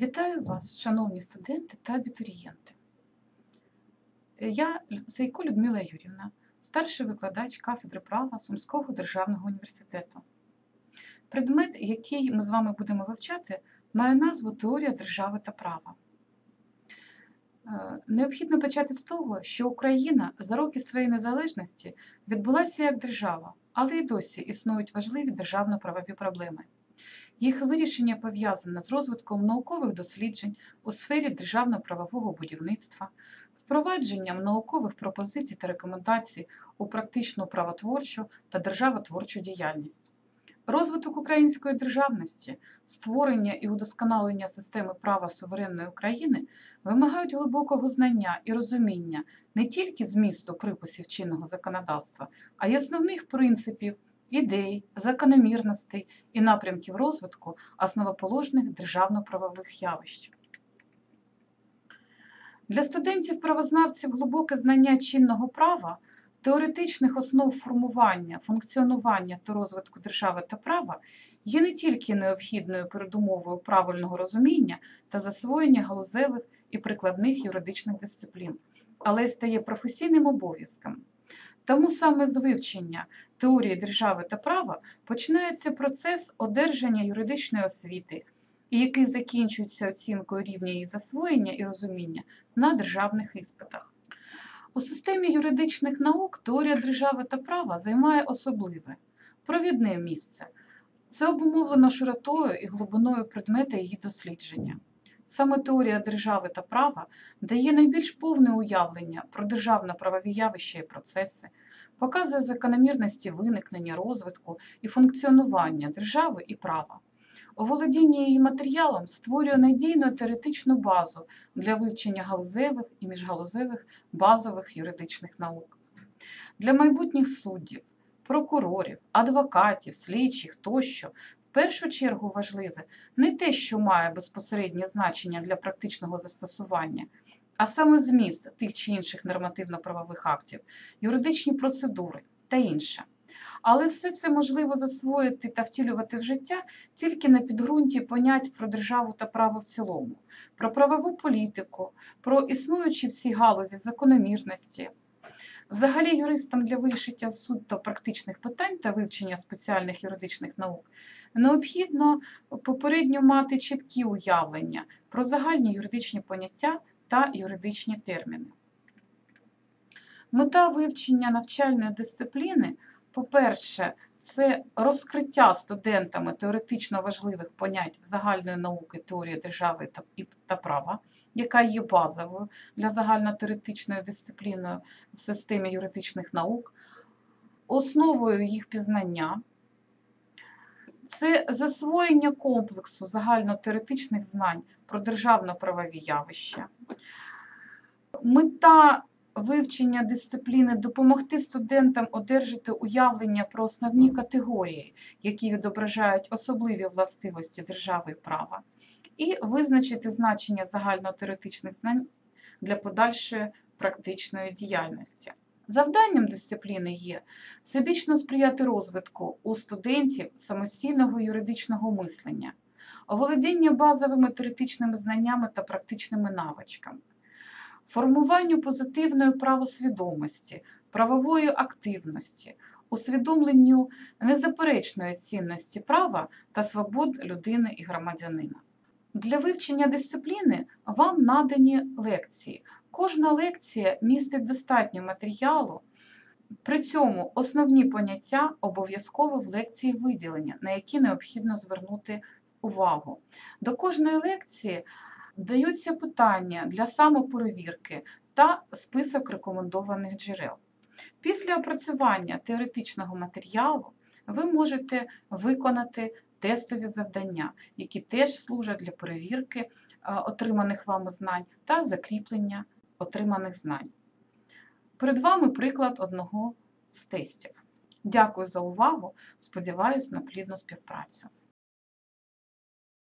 Вітаю вас, шановні студенти та абітурієнти. Я Зайко Людмила Юрівна, старший викладач кафедри права Сумського державного університету. Предмет, який ми з вами будемо вивчати, має назву Теорія держави та права. Е, Необхідно почати з того, що Україна за роки своєї незалежності відбулася як держава, але й досі існують важливі державно-правові проблеми. Їх вирішення пов'язане з розвитком наукових досліджень у сфері державно-правового будівництва, впровадженням наукових пропозицій та рекомендацій у практичну правотворчу та державотворчу діяльність. Розвиток української державності, створення і удосконалення системи права суверенної України вимагають глибокого знання і розуміння не тільки змісту приписів чинного законодавства, а й основних принципів, ідей, закономірностей і напрямків розвитку основоположних державно-правових явищ. Для студентів-правознавців глибоке знання чинного права, теоретичних основ формування, функціонування та розвитку держави та права є не тільки необхідною передумовою правильного розуміння та засвоєння галузевих і прикладних юридичних дисциплін, але й стає професійним обов'язком. Тому саме з вивчення теорії держави та права починається процес одержання юридичної освіти, який закінчується оцінкою рівня її засвоєння і розуміння на державних іспитах. У системі юридичних наук теорія держави та права займає особливе провідне місце. Це обумовлено широтою і глибиною предмета її дослідження. Саме теорія держави та права дає найбільш повне уявлення про державно-правові явища і процеси, показує закономірності виникнення, розвитку і функціонування держави і права. Оволодіння її матеріалом створює надійну теоретичну базу для вивчення галузевих і міжгалузевих базових юридичних наук. Для майбутніх суддів, прокурорів, адвокатів, слідчих тощо в першу чергу важливе не те, що має безпосереднє значення для практичного застосування, а саме зміст тих чи інших нормативно-правових актів, юридичні процедури та інше. Але все це можливо засвоїти та втілювати в життя тільки на підґрунті понять про державу та право в цілому, про правову політику, про існуючі в цій галузі закономірності. Взагалі, юристам для вирішення суто практичних питань та вивчення спеціальних юридичних наук необхідно попередньо мати чіткі уявлення про загальні юридичні поняття та юридичні терміни. Мета вивчення навчальної дисципліни, по-перше, це розкриття студентами теоретично важливих понять загальної науки теорії держави та, права, яка є базовою для загальнотеоретичною дисципліною в системі юридичних наук, основою їх пізнання. Це засвоєння комплексу загальнотеоретичних знань про державно-правові явища. Мета вивчення дисципліни допомогти студентам одержати уявлення про основні категорії, які відображають особливі властивості держави і права, і визначити значення загальнотеоретичних знань для подальшої практичної діяльності. Завданням дисципліни є всебічно сприяти розвитку у студентів самостійного юридичного мислення, оволодіння базовими теоретичними знаннями та практичними навичками, формуванню позитивної правосвідомості, правової активності, усвідомленню незаперечної цінності права та свобод людини і громадянина. Для вивчення дисципліни вам надані лекції. Кожна лекція містить достатньо матеріалу. При цьому основні поняття обов'язково в лекції виділення, на які необхідно звернути увагу. До кожної лекції даються питання для самоперевірки та список рекомендованих джерел. Після опрацювання теоретичного матеріалу ви можете виконати тестові завдання, які теж служать для перевірки е, отриманих вами знань та закріплення отриманих знань. Перед вами приклад одного з тестів. Дякую за увагу. Сподіваюсь на плідну співпрацю.